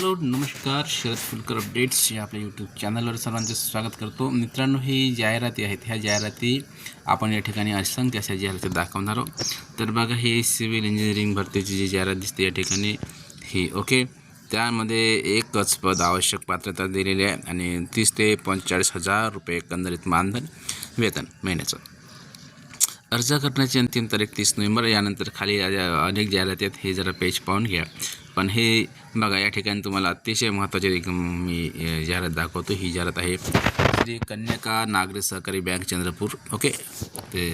Hello नमस्कार. Sharad Phulkar updates या आपल्या यूट्यूब चॅनलवर सर्वांचे स्वागत करतो. मित्रांनो ही जाहिराती आहेत. ह्या जाहिराती आपण या ठिकाणी असंख्य अशा जाहिराती दाखवणार आहोत. तर बघा हे सिव्हिल इंजिनिअरिंग भरतीची जी जाहिरात दिसते या ठिकाणी ही ओके? त्यामध्ये एकच पद आवश्यक पात्रता दिलेली आहे आणि तीस ते पंचेचाळीस हजार रुपये एकंदरीत मानधन वेतन महिन्याचं. अर्ज करण्याची अंतिम तारीख तीस नोव्हेंबर यानंतर खाली अनेक जाहिराती आहेत. हे जरा पेज पाहून घ्या. पण हे बघा या ठिकाणी तुम्हाला अतिशय महत्त्वाची एक मी जाहिरात दाखवतो. ही जाहिरात आहे श्री कन्याका नागरी सहकारी बँक चंद्रपूर. ओके? ते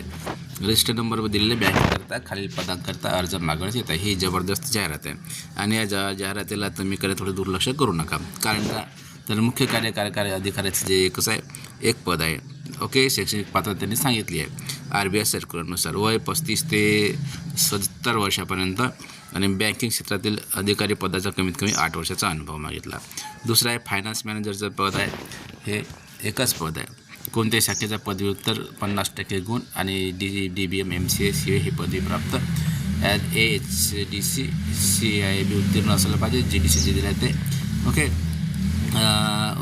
रजिस्टर नंबरवर दिलेले बँकेकरता खालील पदांकरता अर्ज मागवण्यात येत आहे. ही जबरदस्त जाहिरात आहे. आणि या जा जाहिरातीला तुम्ही कडे थोडं दुर्लक्ष करू नका. कारण का? तर मुख्य कार्यकारी अधिकाऱ्याचं जे एकच आहे एक पद आहे. ओके? शैक्षणिक पात्रता त्यांनी सांगितली आहे. आर बी आय सर्क्युलरनुसार वय पस्तीस ते सत्तर वर्षापर्यंत आणि बँकिंग क्षेत्रातील अधिकारी पदाचा कमीत कमी आठ वर्षाचा अनुभव मागितला. दुसरा आहे फायनान्स मॅनेजरचं पद आहे. हे एकच पद आहे. कोणत्याही शाखेचा पदव्युत्तर पन्नास टक्के गुण आणि D D B M M C A C A ही पदवी प्राप्त. As H D C C I B उत्तीर्ण असायला पाहिजे जी डी सी जे दिले ते. ओके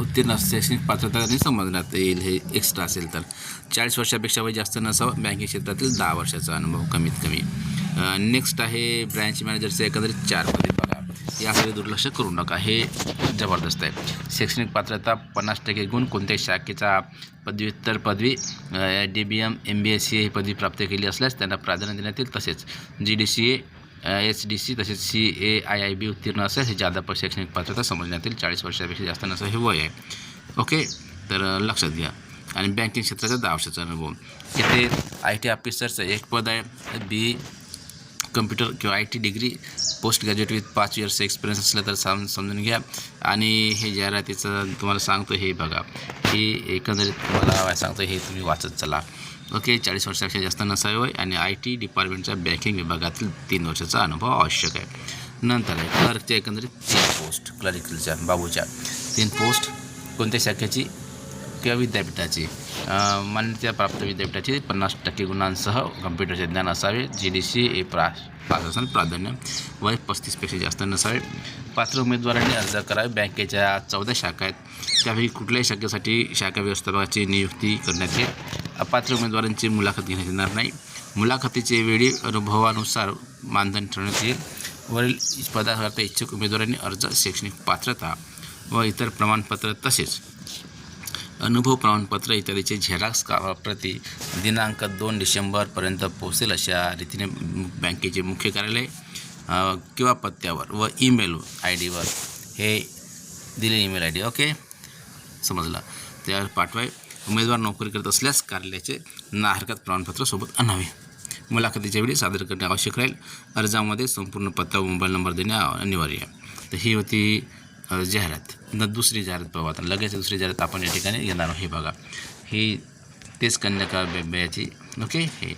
उत्तीर्ण शैक्षणिक पात्रता समजण्यात येईल हे एक्स्ट्रा असेल तर. चाळीस वर्षापेक्षा वय जास्त नसावं बँकिंग क्षेत्रातील दहा वर्षाचा अनुभव कमीत कमी. नेक्स्ट आहे ब्रँच मॅनेजरचे एकंदरीत चार पदे बघा. याकडे दुर्लक्ष करू नका. हे जबरदस्त आहे. शैक्षणिक पात्रता पन्नास टक्के गुण कोणत्याही शाखेचा पदव्युत्तर पदवी D B M M B S C ही पदवी प्राप्त केली असल्यास त्यांना प्राधान्य देण्यात येईल. तसेच G D C A H D C तसेच C A I I B उत्तीर्ण असेल हे जादा शैक्षणिक पात्रता समजण्यात येईल. चाळीस वर्षापेक्षा जास्त नसं हे वय आहे. ओके? तर लक्षात घ्या. आणि बँकिंग क्षेत्राचा दहा वर्षाचा अनुभव. इथे आय टी ऑफिसरचं एक पद आहे. बी कम्प्युटर किंवा I T degree post graduate with पाच इयर्स एक्सपिरियन्स असलं तर साम समजून घ्या. आणि हे जाहिरातीचं तुम्हाला सांगतो हे बघा. हे एकंदरीत तुम्हाला सांगतो हे तुम्ही वाचत चला. ओके चाळीस वर्षापेक्षा जास्त नसावे होय. आणि आय टी डिपार्टमेंटच्या बँकिंग विभागातील तीन वर्षाचा अनुभव आवश्यक आहे. नंतर आहे क्लर्कच्या एकंदरीत तीन पोस्ट क्लरिकलच्या बाबूच्या. तीन पोस्ट कोणत्या शाखेची? किंवा विद्यापीठाची. मान्यता प्राप्त विद्यापीठाची पन्नास टक्के गुणांसह कम्प्युटरचे ज्ञान असावे. जी डी सी ए प्रा प्रशासन प्राधान्य. वय पस्तीसपेक्षा जास्त नसावे. पात्र उमेदवारांनी अर्ज करावे. बँकेच्या चौदा शाखा आहेत. त्यापैकी कुठल्याही शाखेसाठी शाखा व्यवस्थापकाची नियुक्ती करण्यात येईल अपात्र उमेदवारांची मुलाखत घेण्यात येणार नाही. मुलाखतीचे वेळी अनुभवानुसार मानधन ठरवण्यात येईल. वरील पदाकरता इच्छुक उमेदवारांनी अर्ज शैक्षणिक पात्रता व इतर प्रमाणपत्र तसेच अनुभव प्रमाणपत्र इत्यादीचे झेरॉक्स का प्रति दिनांक दोन डिसेंबरपर्यंत पोहोचेल अशा रीतीने बँकेचे मुख्य कार्यालय किंवा पत्त्यावर व ईमेल आय डीवर हे दिले ईमेल आय डी ओके? समजलं. त्यावर पाठवाय उमेदवार नोकरी करत असल्यास कार्यालयाचे ना हरकत प्रमाणपत्र सोबत आणावे. मुलाखतीच्या वेळी सादर करणे आवश्यक राहील. अर्जामध्ये संपूर्ण पत्ता व मोबाईल नंबर देणे अनिवार्य आहे. तर ही होती जाहिरात. दुसरी जाहिरात पाहू आता लगेच दुसरी जाहिरात आपण या ठिकाणी घेणार आहोत. हे बघा. ही तेच कन्याका बेब्याची ओके? हे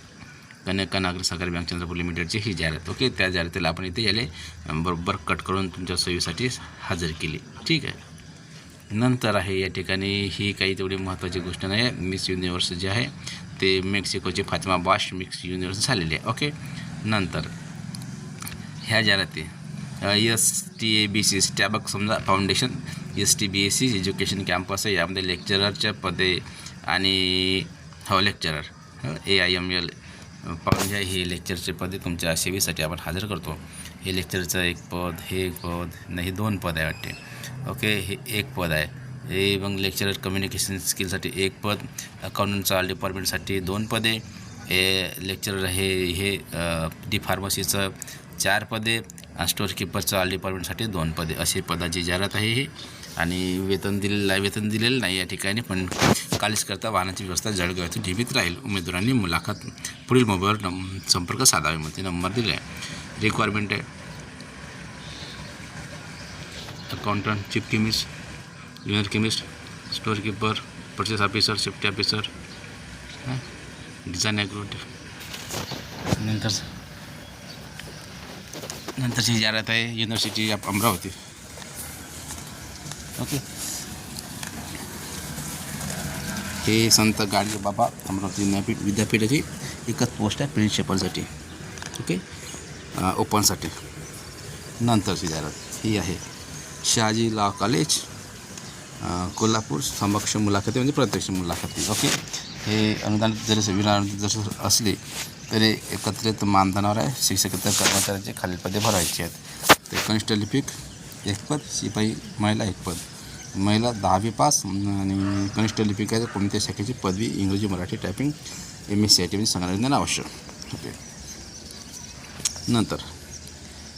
कन्याका नागरी सहकारी बँक चंद्रपूर लिमिटेडची ही जाहिरात ओके? त्या जाहिरातीला आपण इथे याले बरोबर कट करून तुमच्या सोयीसाठी हजर केली. ठीक आहे? नंतर आहे या ठिकाणी ही काही तेवढी महत्त्वाची गोष्ट नाही आहे. मिस युनिव्हर्स जे आहे ते मेक्सिकोचे फातिमा बाश मिक्स युनिव्हर्स झालेली आहे ओके? नंतर ह्या जाहिराती S T A B C स्टॅबक समजा foundation S T B S C education campus आहे. यामध्ये लेक्चररच्या पदे आणि हो lecturer A I M L पाहून हे लेक्चरचे पदे तुमच्या सेवेसाठी आपण हजर करतो. हे लेक्चरचं एक पद हे एक पद नाही दोन पद आहे वाटते. ओके हे एक पद आहे. हे मग लेक्चरर कम्युनिकेशन स्किलसाठी एक पद अकाउंटचा डिपार्टमेंटसाठी दोन पदे. हे लेक्चरर हे हे डी फार्मसीचं चार पदे स्टोअर किपरचं डिपार्टमेंटसाठी दोन पदे. असे पदाची जाहिरात आहे ही. आणि वेतन दिलेलं आहे वेतन दिलेलं नाही या ठिकाणी पण कॉलेज करता वाहनाची व्यवस्था जळगाव येथे जीवित राहील. उमेदवारांनी मुलाखत पुढील मोबाईलवर नम संपर्क साधावे. मध्ये नंबर दिले. आहे. रिक्वायरमेंट आहे accountant chief chemist junior chemist store keeper purchase officer safety officer design ॲग्रोट नंतर नंतरची जाहिरात आहे युनिव्हर्सिटी ऑफ अमरावती. ओके हे संत गाडगे बाबा अमरावती विद्यापीठ विद्यापीठाची एकच पोस्ट आहे प्रिन्सिपलसाठी ओके ओपनसाठी नंतरची जाहिरात ही आहे. शहाजी लॉ कॉलेज कोल्हापूर समक्ष मुलाखती म्हणजे प्रत्यक्ष मुलाखती. ओके हे अनुदान जरी विना जसं असले तरी एकत्रित मानधनावर आहे. शिक्षकेतर कर्मचाऱ्यांचे खालीलपदे भरायची आहेत. ते कनिष्ठ लिपिक एक पद शिपाई महिला एक पद महिला दहावी पास आणि कनिष्ठ लिपिकाच्या कोणत्या शाखेची पदवी इंग्रजी Marathi typing M S C I टीमध्ये संगणक देणं आवश्यक. ओके नंतर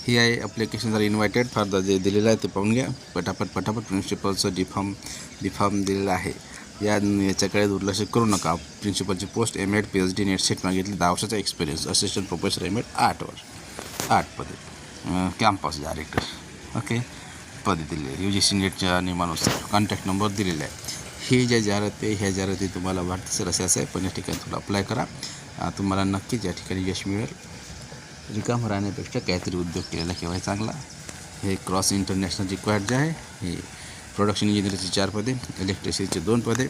ही आहे ॲप्लिकेशन जर इन्व्हायटेड फार जे दिलेलं आहे ते पाहून घ्या. पटापट पटापट प्रिन्सिपलचं डिफॉर्म डिफॉर्म दिलेलं आहे. या याच्याकडे दुर्लक्ष करू नका. प्रिन्सिपलची post M Ed P H D NET SET मागितली. दहा वर्षाचा experience assistant professor M Ed आठ वर्ष. आठ पदे. कॅम्पस डायरेक्टर ओके पदे दिले. यू जी सी नेटच्या नियमानुसार. कॉन्टॅक्ट नंबर दिलेला आहे. ही ज्या जाहिराती आहे ह्या जाहिराती तुम्हाला वाटतं सर असे आहे. पण या ठिकाणी थोडं अप्लाय करा. तुम्हाला नक्कीच या ठिकाणी यश मिळेल. रिकाम राहण्यापेक्षा काहीतरी उद्योग केलेला केव्हाही चांगला. हे क्रॉस इंटरनॅशनल रिक्वायर्ड जे आहे हे प्रोडक्शन इंजिनिअरचे चार पदे इलेक्ट्रिसिटीचे दोन पदे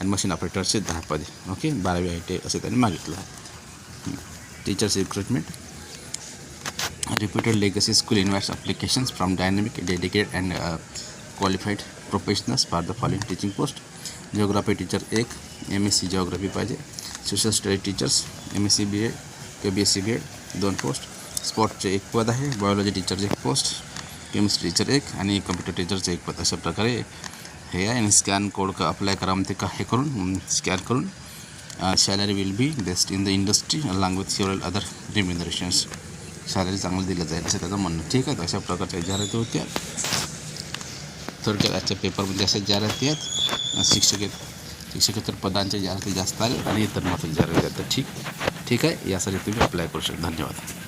आणि मशीन ऑपरेटरचे दहा पदे. ओके बारावी आय टी असं त्यांनी मागितलं. Teachers recruitment reputed legacy school invites applications from dynamic, dedicated and uh, qualified professionals for the following teaching post. Geography teacher एक एम एस सी जिओग्राफी पाहिजे. Social study teachers M S C B Ed किंवा B S C B Ed दोन post स्पोर्ट्सचे एक पद आहे. Biology टीचरचे एक post chemistry teacher एक आणि कम्प्युटर टीचरचं एक पद. अशा प्रकारे हे आहे आणि स्कॅन कोड का अप्लाय करा म्हणते का हे करून स्कॅन करून. Salary will be best in the industry along with several other remunerations salary चांगलं दिलं जाईल असं त्याचं म्हणणं. ठीक आहे अशा प्रकारच्या जाहिराती होत्या. थोडक्यात आजच्या पेपरमध्ये अशा जाहिराती आहेत. शिक्षक शिक्षकेतर पदांच्या जाहिराती जास्त आल्या आणि इतर मात्र जाहिराती आहेत. तर ठीक ठीक आहे यासाठी तुम्ही अप्लाय करू शकता. धन्यवाद.